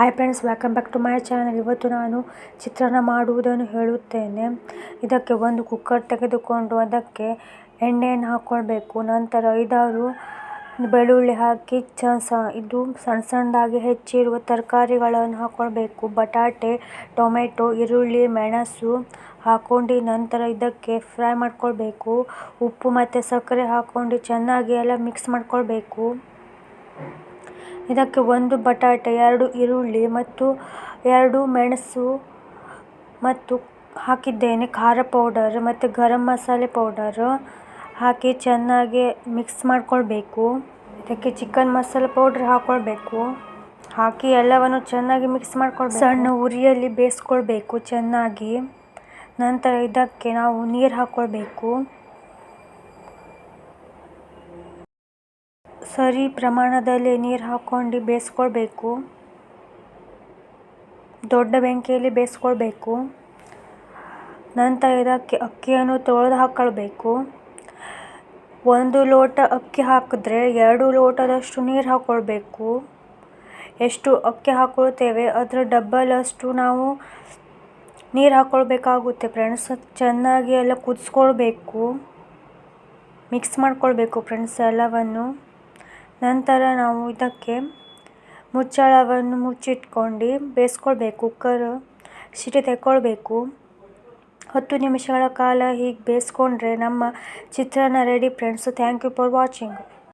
Hi friends welcome back to my channel ಇವತ್ತು ನಾನು ಚಿತ್ರಾನ್ನ ಮಾಡುವುದನ್ನು ಹೇಳುತ್ತೇನೆ. ಇದಕ್ಕೆ ಒಂದು ಕುಕ್ಕರ್ ತೆಗೆದುಕೊಂಡು ಅದಕ್ಕೆ ಎಣ್ಣೆಯನ್ನು ಹಾಕ್ಕೊಳ್ಬೇಕು ನಂತರ ಐದಾರು ಬೆಳ್ಳುಳ್ಳಿ ಹಾಕಿ ಚ ಇದು ಸಣ್ಣ ಸಣ್ಣದಾಗಿ ಹೆಚ್ಚಿರುವ ತರಕಾರಿಗಳನ್ನು ಹಾಕ್ಕೊಳ್ಬೇಕು ಬಟಾಟೆ, ಟೊಮೆಟೊ, ಈರುಳ್ಳಿ, ಮೆಣಸು ಹಾಕ್ಕೊಂಡು ನಂತರ ಇದಕ್ಕೆ ಫ್ರೈ ಮಾಡ್ಕೊಳ್ಬೇಕು. ಉಪ್ಪು ಮತ್ತು ಸಕ್ಕರೆ ಹಾಕ್ಕೊಂಡು ಚೆನ್ನಾಗಿ ಎಲ್ಲ ಮಿಕ್ಸ್ ಮಾಡ್ಕೊಳ್ಬೇಕು. ಇದಕ್ಕೆ ಒಂದು ಬಟಾಟೆ, ಎರಡು ಈರುಳ್ಳಿ ಮತ್ತು ಎರಡು ಮೆಣಸು ಮತ್ತು ಹಾಕಿದ್ದೇನೆ. ಖಾರ ಪೌಡರ್ ಮತ್ತು ಗರಂ ಮಸಾಲೆ ಪೌಡರ್ ಹಾಕಿ ಚೆನ್ನಾಗಿ ಮಿಕ್ಸ್ ಮಾಡ್ಕೊಳ್ಬೇಕು. ಇದಕ್ಕೆ ಚಿಕನ್ ಮಸಾಲೆ ಪೌಡರ್ ಹಾಕ್ಕೊಳ್ಬೇಕು ಹಾಕಿ ಎಲ್ಲವನ್ನು ಚೆನ್ನಾಗಿ ಮಿಕ್ಸ್ ಮಾಡ್ಕೊಳ್ಬೇಕು. ಸಣ್ಣ ಉರಿಯಲ್ಲಿ ಬೇಯಿಸ್ಕೊಳ್ಬೇಕು ಚೆನ್ನಾಗಿ. ನಂತರ ಇದಕ್ಕೆ ನಾವು ನೀರು ಹಾಕ್ಕೊಳ್ಬೇಕು ಸರಿ ಪ್ರಮಾಣದಲ್ಲಿ ನೀರು ಹಾಕ್ಕೊಂಡು ಬೇಯಿಸ್ಕೊಳ್ಬೇಕು ದೊಡ್ಡ ಬೆಂಕಿಯಲ್ಲಿ ಬೇಯಿಸ್ಕೊಳ್ಬೇಕು ನಂತರ ಇದಕ್ಕೆ ಅಕ್ಕಿಯನ್ನು ತೊಳೆದು ಹಾಕ್ಕೊಳ್ಬೇಕು ಒಂದು ಲೋಟ ಅಕ್ಕಿ ಹಾಕಿದ್ರೆ ಎರಡು ಲೋಟದಷ್ಟು ನೀರು ಹಾಕ್ಕೊಳ್ಬೇಕು ಎಷ್ಟು ಅಕ್ಕಿ ಹಾಕ್ಕೊಳ್ತೇವೆ ಅದರ ಡಬ್ಬಲ್ ಅಷ್ಟು ನಾವು ನೀರು ಹಾಕ್ಕೊಳ್ಬೇಕಾಗುತ್ತೆ ಫ್ರೆಂಡ್ಸ್. ಚೆನ್ನಾಗಿ ಎಲ್ಲ ಕುದಿಸ್ಕೊಳ್ಬೇಕು. ಮಿಕ್ಸ್ ಮಾಡ್ಕೊಳ್ಬೇಕು ಫ್ರೆಂಡ್ಸ್ ಎಲ್ಲವನ್ನು. ನಂತರ ನಾವು ಇದಕ್ಕೆ ಮುಚ್ಚಳವನ್ನು ಮುಚ್ಚಿಟ್ಕೊಂಡು ಬೇಯಿಸ್ಕೊಳ್ಬೇಕು, ಕುಕ್ಕರ್ ಸಿಟಿ ತೆಕ್ಕೊಳ್ಬೇಕು. ಹತ್ತು ನಿಮಿಷಗಳ ಕಾಲ ಹೀಗೆ ಬೇಯಿಸ್ಕೊಂಡ್ರೆ ನಮ್ಮ chitranna ready friends thank you for watching